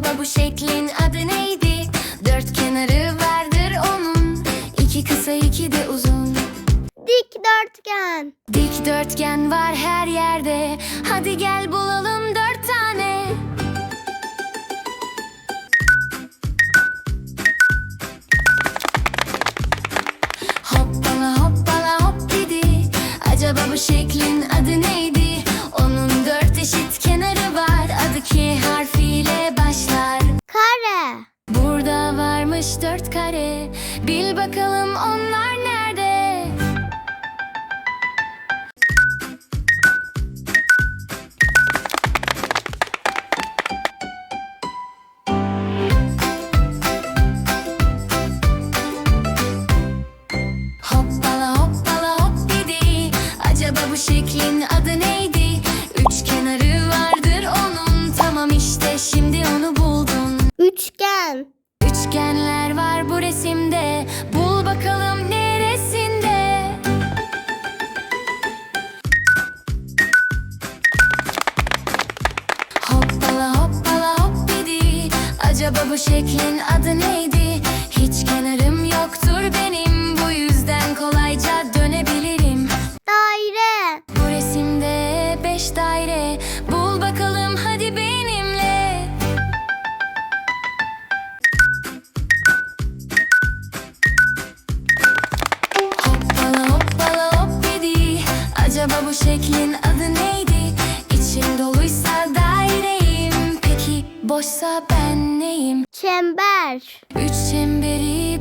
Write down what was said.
Acaba bu şeklin adı neydi? Dört kenarı vardır onun. İki kısa iki de uzun. Dikdörtgen Dikdörtgen var her yerde. Hadi gel bulalım dört tane. Hoppala hoppala hop dedi. Acaba bu şekil dört kare. Bil bakalım onlar nerede? Hoppala hoppala hop dedi. Acaba bu şeklin adı neydi? Üç kenarı vardır onun. Tamam işte şimdi Acaba bu şeklin adı neydi? Hiç kenarım yoktur benim. Bu yüzden kolayca dönebilirim. Daire. Bu resimde beş daire. Bul bakalım hadi benimle. Hoppala hoppala hop dedi. Acaba bu şeklin adı neydi? İçim doluysa daireyim. Boşsa ben neyim? Çember. Üç çemberi